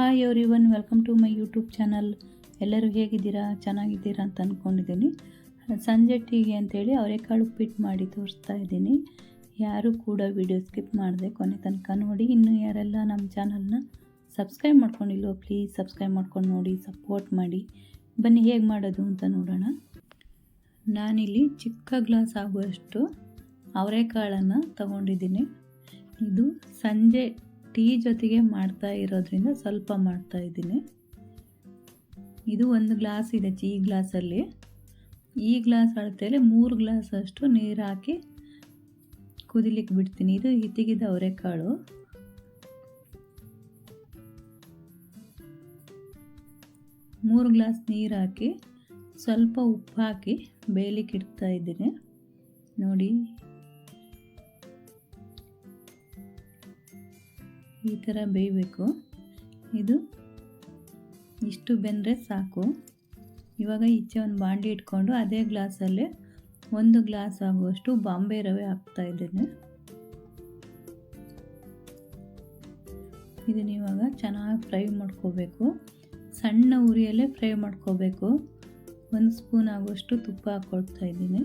Hi everyone welcome to my YouTube channel ಎಲ್ಲರೂ ಹೇಗಿದ್ದೀರಾ? ಚೆನ್ನಾಗಿದ್ದೀರಾ ಅಂತ ಅಂದ್ಕೊಂಡಿದ್ದೀನಿ ಸಂಜೆ ಟೀಗೆ ಅಂತೇಳಿ ಅವರೆಕಾಳು ಉಪ್ಪಿಟ್ಟು ಮಾಡಿ ತೋರಿಸ್ತಾ ಇದ್ದೀನಿ. ಯಾರು ಕೂಡ ವಿಡಿಯೋ ಸ್ಕಿಪ್ ಮಾಡಿದೆ ಕೊನೆ ತನಕ ನೋಡಿ. ಇನ್ನು ಯಾರೆಲ್ಲ ನಮ್ಮ ಚಾನಲ್ನ ಸಬ್ಸ್ಕ್ರೈಬ್ ಮಾಡ್ಕೊಂಡಿಲ್ವೋ ಪ್ಲೀಸ್ ಸಬ್ಸ್ಕ್ರೈಬ್ ಮಾಡ್ಕೊಂಡು ನೋಡಿ ಸಪೋರ್ಟ್ ಮಾಡಿ. ಬನ್ನಿ, ಹೇಗೆ ಮಾಡೋದು ಅಂತ ನೋಡೋಣ. ನಾನಿಲ್ಲಿ ಚಿಕ್ಕ ಗ್ಲಾಸ್ ಆಗುವಷ್ಟು ಅವರೆಕಾಳನ್ನು ತಗೊಂಡಿದ್ದೀನಿ. ಇದು ಸಂಜೆ ಟೀ ಜೊತೆಗೆ ಮಾಡ್ತಾ ಇರೋದ್ರಿಂದ ಸ್ವಲ್ಪ ಮಾಡ್ತಾ ಇದ್ದೀನಿ. ಇದು ಒಂದು ಗ್ಲಾಸ್ ಇದೆ ಈ ಗ್ಲಾಸಲ್ಲಿ. ಈ ಗ್ಲಾಸ್ ಅಳತೆಯಲ್ಲಿ ಮೂರು ಗ್ಲಾಸಷ್ಟು ನೀರು ಹಾಕಿ ಕುದಿಲಿಕ್ಕೆ ಬಿಡ್ತೀನಿ. ಇದು ಹಿತಿಗಿದ ಅವರೆಕಾಳು. ಮೂರು ಗ್ಲಾಸ್ ನೀರು ಹಾಕಿ ಸ್ವಲ್ಪ ಉಪ್ಪು ಹಾಕಿ ಬೇಯಲಿಕ್ಕೆ ಇದ್ದೀನಿ. ನೋಡಿ ಈ ಥರ ಬೇಯಬೇಕು. ಇದು ಇಷ್ಟು ಬೆಂದರೆ ಸಾಕು. ಇವಾಗ ಈಚೆ ಒಂದು ಬಾಂಡಿ ಇಟ್ಕೊಂಡು ಅದೇ ಗ್ಲಾಸಲ್ಲಿ ಒಂದು ಗ್ಲಾಸ್ ಆಗುವಷ್ಟು ಬಾಂಬೆ ರವೆ ಹಾಕ್ತಾ ಇದ್ದೇನೆ. ಇದನ್ನ ಇವಾಗ ಚೆನ್ನಾಗಿ ಫ್ರೈ ಮಾಡ್ಕೋಬೇಕು. ಸಣ್ಣ ಉರಿಯಲ್ಲೇ ಫ್ರೈ ಮಾಡ್ಕೋಬೇಕು. ಒಂದು ಸ್ಪೂನ್ ಆಗುವಷ್ಟು ತುಪ್ಪ ಹಾಕ್ಕೊಳ್ತಾ ಇದ್ದೀನಿ.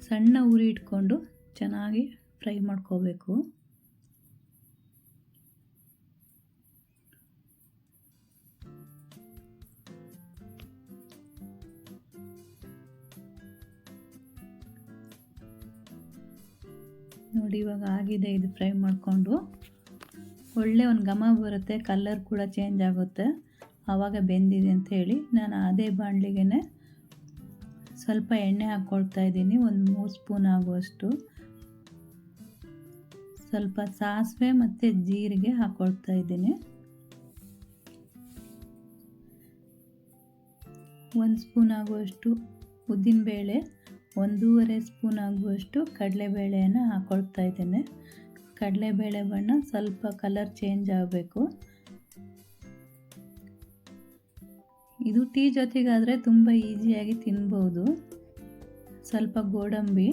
ಸಣ್ಣ ಉರಿ ಇಟ್ಕೊಂಡು ಚೆನ್ನಾಗಿ ಫ್ರೈ ಮಾಡ್ಕೋಬೇಕು. ನೋಡಿ, ಇವಾಗ ಆಗಿದೆ. ಇದು ಫ್ರೈ ಮಾಡಿಕೊಂಡು ಒಳ್ಳೆ ಒಂದು ಘಮ ಬರುತ್ತೆ ಕಲ್ಲರ್ ಕೂಡ ಚೇಂಜ್ ಆಗುತ್ತೆ. ಆವಾಗ ಬೆಂದಿದೆ ಅಂತ ಹೇಳಿ ನಾನು ಅದೇ ಬಾಣಲಿಗೆ ಸ್ವಲ್ಪ ಎಣ್ಣೆ ಹಾಕ್ಕೊಳ್ತಾ ಇದ್ದೀನಿ, ಒಂದು ಮೂರು ಸ್ಪೂನ್ ಆಗುವಷ್ಟು. ಸ್ವಲ್ಪ ಸಾಸಿವೆ ಮತ್ತು ಜೀರಿಗೆ ಹಾಕ್ಕೊಳ್ತಾ ಇದ್ದೀನಿ. ಒಂದು ಸ್ಪೂನ್ ಆಗುವಷ್ಟು ಉದ್ದಿನಬೇಳೆ ಒಂದೂವರೆ ಸ್ಪೂನ್ ಆಗುವಷ್ಟು ಕಡಲೆಬೇಳೆಯನ್ನು ಹಾಕ್ಕೊಳ್ತಾ ಇದ್ದೇನೆ. ಕಡಲೆಬೇಳೆ ಬಣ್ಣ ಸ್ವಲ್ಪ ಕಲರ್ ಚೇಂಜ್ ಆಗಬೇಕು. ಇದು ಟೀ ಜೊತೆಗಾದರೆ ತುಂಬ ಈಸಿಯಾಗಿ ತಿನ್ಬೋದು. ಸ್ವಲ್ಪ ಗೋಡಂಬಿ.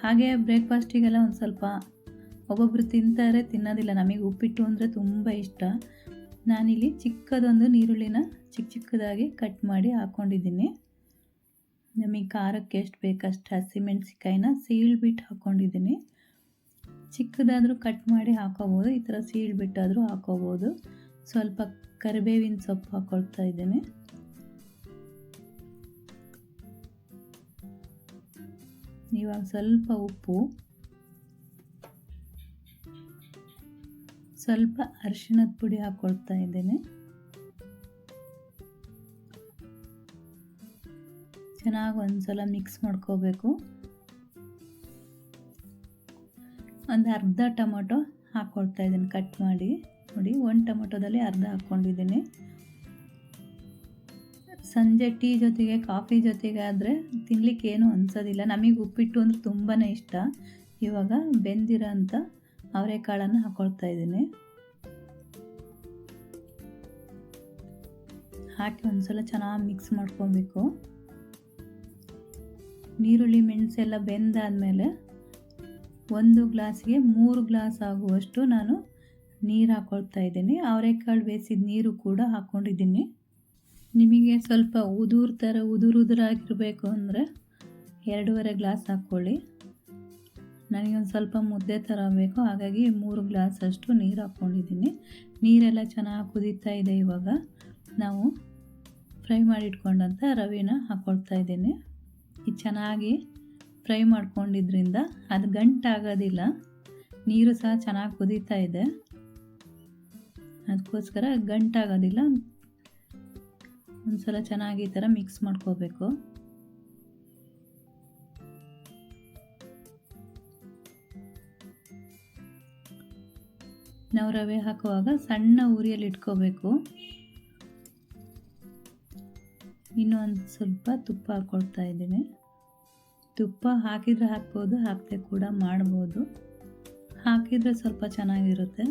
ಹಾಗೆ ಬ್ರೇಕ್ಫಾಸ್ಟಿಗೆಲ್ಲ ಒಂದು ಸ್ವಲ್ಪ ಒಬ್ಬೊಬ್ಬರು ತಿಂತಾರೆ, ತಿನ್ನೋದಿಲ್ಲ. ನಮಗೆ ಉಪ್ಪಿಟ್ಟು ಅಂದರೆ ತುಂಬ ಇಷ್ಟ. ನಾನಿಲ್ಲಿ ಚಿಕ್ಕದೊಂದು ನೀರುಳ್ಳಿನ ಚಿಕ್ಕ ಚಿಕ್ಕದಾಗಿ ಕಟ್ ಮಾಡಿ ಹಾಕ್ಕೊಂಡಿದ್ದೀನಿ ನಮಗೆ ಖಾರಕ್ಕೆ ಎಷ್ಟು ಬೇಕಷ್ಟು ಹಸಿಮೆಣ್ಸಿಕಾಯಿನ ಸೀಳ್ಬಿಟ್ಟು ಹಾಕ್ಕೊಂಡಿದ್ದೀನಿ. ಚಿಕ್ಕದಾದರೂ ಕಟ್ ಮಾಡಿ ಹಾಕೋಬೋದು, ಈ ಥರ ಸೀಳ್ಬಿಟ್ಟಾದರೂ ಹಾಕೋಬೋದು. ಸ್ವಲ್ಪ ಕರಿಬೇವಿನ ಸೊಪ್ಪು ಹಾಕ್ಕೊಳ್ತಾ ಇದ್ದೀನಿ. ಇವಾಗ ಸ್ವಲ್ಪ ಉಪ್ಪು, ಸ್ವಲ್ಪ ಅರಿಶಿಣದ ಪುಡಿ ಹಾಕ್ಕೊಳ್ತಾ ಇದ್ದೇನೆ. ಚೆನ್ನಾಗಿ ಒಂದ್ಸಲ ಮಿಕ್ಸ್ ಮಾಡ್ಕೋಬೇಕು. ಒಂದು ಅರ್ಧ ಟೊಮೊಟೊ ಹಾಕ್ಕೊಳ್ತಾ ಇದ್ದೀನಿ ಕಟ್ ಮಾಡಿ. ನೋಡಿ, ಒಂದು ಟೊಮೊಟೊದಲ್ಲಿ ಅರ್ಧ ಹಾಕ್ಕೊಂಡಿದ್ದೀನಿ. ಸಂಜೆ ಟೀ ಜೊತೆಗೆ, ಕಾಫಿ ಜೊತೆಗೆ ಆದರೆ ತಿನ್ಲಿಕ್ಕೆ ಏನೂ ಅನ್ಸೋದಿಲ್ಲ. ನಮಗೆ ಉಪ್ಪಿಟ್ಟು ಅಂದರೆ ತುಂಬಾ ಇಷ್ಟ. ಇವಾಗ ಬೆಂದಿರೋ ಅಂತ ಅವರೆಕಾಳನ್ನು ಹಾಕ್ಕೊಳ್ತಾ ಇದ್ದೀನಿ. ಹಾಕಿ ಒಂದ್ಸಲ ಚೆನ್ನಾಗಿ ಮಿಕ್ಸ್ ಮಾಡ್ಕೊಬೇಕು. ನೀರುಳ್ಳಿ ಮೆಣಸೆಲ್ಲ ಬೆಂದಾದಮೇಲೆ ಒಂದು ಗ್ಲಾಸ್ಗೆ ಮೂರು ಗ್ಲಾಸ್ ಆಗುವಷ್ಟು ನಾನು ನೀರು ಹಾಕ್ಕೊಳ್ತಾ ಇದ್ದೀನಿ. ಅವರೆಕಾಳು ಬೇಯಿಸಿದ ನೀರು ಕೂಡ ಹಾಕ್ಕೊಂಡಿದ್ದೀನಿ ನಿಮಗೆ ಸ್ವಲ್ಪ ಉದುರು ಥರ ಉದುರು ಉದುರಾಗಿರಬೇಕು ಅಂದರೆ ಎರಡೂವರೆ ಗ್ಲಾಸ್ ಹಾಕ್ಕೊಳ್ಳಿ ನನಗೊಂದು ಸ್ವಲ್ಪ ಮುದ್ದೆ ಥರ ಬೇಕು ಹಾಗಾಗಿ ಮೂರು ಗ್ಲಾಸ್ ಅಷ್ಟು ನೀರು ಹಾಕ್ಕೊಂಡಿದ್ದೀನಿ ನೀರೆಲ್ಲ ಚೆನ್ನಾಗಿ ಕುದೀತಾ ಇದೆ ಇವಾಗ. ನಾವು ಫ್ರೈ ಮಾಡಿಟ್ಕೊಂಡಂಥ ರವಿನ ಹಾಕ್ಕೊಳ್ತಾ ಇದ್ದೀನಿ. ಇದು ಚೆನ್ನಾಗಿ ಫ್ರೈ ಮಾಡ್ಕೊಂಡಿದ್ರಿಂದ ಅದು ಗಂಟಾಗೋದಿಲ್ಲ. ನೀರು ಸಹ ಚೆನ್ನಾಗಿ ಕುದೀತಾ ಇದೆ. ಅದಕ್ಕೋಸ್ಕರ ಗಂಟಾಗೋದಿಲ್ಲ. ಒಂದು ಸಲ ಚೆನ್ನಾಗಿ ಈ ಥರ ಮಿಕ್ಸ್ ಮಾಡ್ಕೋಬೇಕು. ನಾವು ರವೆ ಹಾಕುವಾಗ ಸಣ್ಣ ಉರಿಯಲ್ಲಿ ಇಟ್ಕೋಬೇಕು. ಇನ್ನೂ ಒಂದು ಸ್ವಲ್ಪ ತುಪ್ಪ ಹಾಕ್ಕೊಳ್ತಾ ಇದ್ದೀನಿ. ತುಪ್ಪ ಹಾಕಿದರೆ ಹಾಕ್ಬೋದು, ಹಾಕದೆ ಕೂಡ ಮಾಡ್ಬೋದು. ಹಾಕಿದರೆ ಸ್ವಲ್ಪ ಚೆನ್ನಾಗಿರುತ್ತೆ.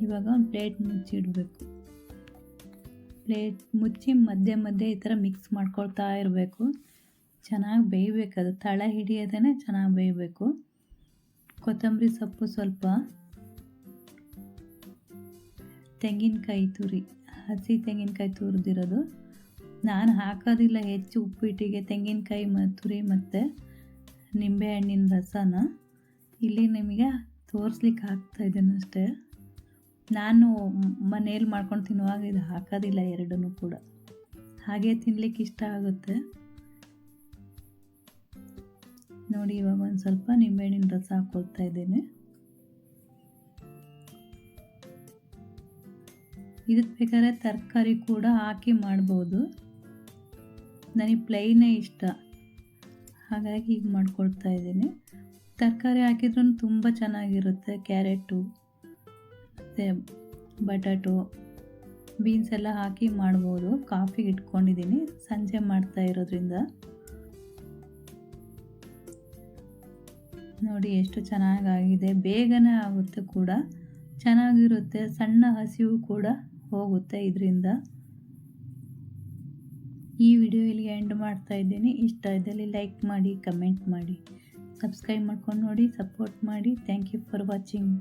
ಇವಾಗ ಒಂದು ಪ್ಲೇಟ್ ಮುಚ್ಚಿಡಬೇಕು ಪ್ಲೇಟ್ ಮುಚ್ಚಿ ಮಧ್ಯೆ ಮಧ್ಯೆ ಈ ಥರ ಮಿಕ್ಸ್ ಮಾಡ್ಕೊಳ್ತಾ ಇರಬೇಕು. ಚೆನ್ನಾಗಿ ಬೇಯಬೇಕು ಅದು. ತಳ ಹಿಡಿಯೋದೇ ಚೆನ್ನಾಗಿ ಬೇಯಬೇಕು. ಕೊತ್ತಂಬರಿ ಸೊಪ್ಪು ಸ್ವಲ್ಪ ತೆಂಗಿನಕಾಯಿ ತುರಿ, ಹಸಿ ತೆಂಗಿನಕಾಯಿ ತುರಿದಿರೋದು. ನಾನು ಹಾಕೋದಿಲ್ಲ ಹೆಚ್ಚು ಉಪ್ಪಿಟ್ಟಿಗೆ ತೆಂಗಿನಕಾಯಿ ಮ, ತುರಿ ಮತ್ತು ನಿಂಬೆಹಣ್ಣಿನ ರಸನ. ಇಲ್ಲಿ ನಿಮಗೆ ತೋರಿಸ್ಲಿಕ್ಕೆ ಹಾಕ್ತಾ ಇದ್ದೀನಿ ಅಷ್ಟೇ. ನಾನು ಮನೇಲಿ ಮಾಡ್ಕೊಂಡು ತಿನ್ನುವಾಗ ಇದು ಹಾಕೋದಿಲ್ಲ ಎರಡನ್ನೂ ಕೂಡ. ಹಾಗೆ ತಿನ್ಲಿಕ್ಕೆ ಇಷ್ಟ ಆಗುತ್ತೆ. ನೋಡಿ ಇವಾಗ ಒಂದು ಸ್ವಲ್ಪ ನಿಂಬೆಹಣ್ಣಿನ ರಸ ಹಾಕೊಳ್ತಾ ಇದ್ದೀನಿ. ಇದಕ್ಕೆ ಬೇಕಾದ್ರೆ ತರಕಾರಿ ಕೂಡ ಹಾಕಿ ಮಾಡ್ಬೋದು. ನನಗೆ ಪ್ಲೈನೇ ಇಷ್ಟ. ಹಾಗಾಗಿ ಹೀಗೆ ಮಾಡ್ಕೊಳ್ತಾ ಇದ್ದೀನಿ. ತರಕಾರಿ ಹಾಕಿದ್ರೂ ತುಂಬ ಚೆನ್ನಾಗಿರುತ್ತೆ, ಕ್ಯಾರೆಟು, ಮತ್ತು ಬಟಾಟೊ, ಬೀನ್ಸ್ ಎಲ್ಲ ಹಾಕಿ ಮಾಡ್ಬೋದು. ಕಾಫಿ ಇಟ್ಕೊಂಡಿದ್ದೀನಿ, ಸಂಜೆ ಮಾಡ್ತಾ ಇರೋದ್ರಿಂದ. ನೋಡಿ ಎಷ್ಟು ಚೆನ್ನಾಗಾಗಿದೆ. ಬೇಗನೆ ಆಗುತ್ತೆ ಕೂಡ. ಚೆನ್ನಾಗಿರುತ್ತೆ, ಸಣ್ಣ ಹಸಿವು ಕೂಡ. ಹೋಗುತ್ತೆ ಇದರಿಂದ. ಈ ವಿಡಿಯೋ ಇಲ್ಲಿಗೆ ಎಂಡ್ ಮಾಡ್ತಾ ಇದ್ದೀನಿ. ಇಷ್ಟ ಇದ್ದಲ್ಲಿ ಲೈಕ್ ಮಾಡಿ ಕಮೆಂಟ್ ಮಾಡಿ ಸಬ್ಸ್ಕ್ರೈಬ್ ಮಾಡ್ಕೊಂಡು ನೋಡಿ ಸಪೋರ್ಟ್ ಮಾಡಿ. Thank you for watching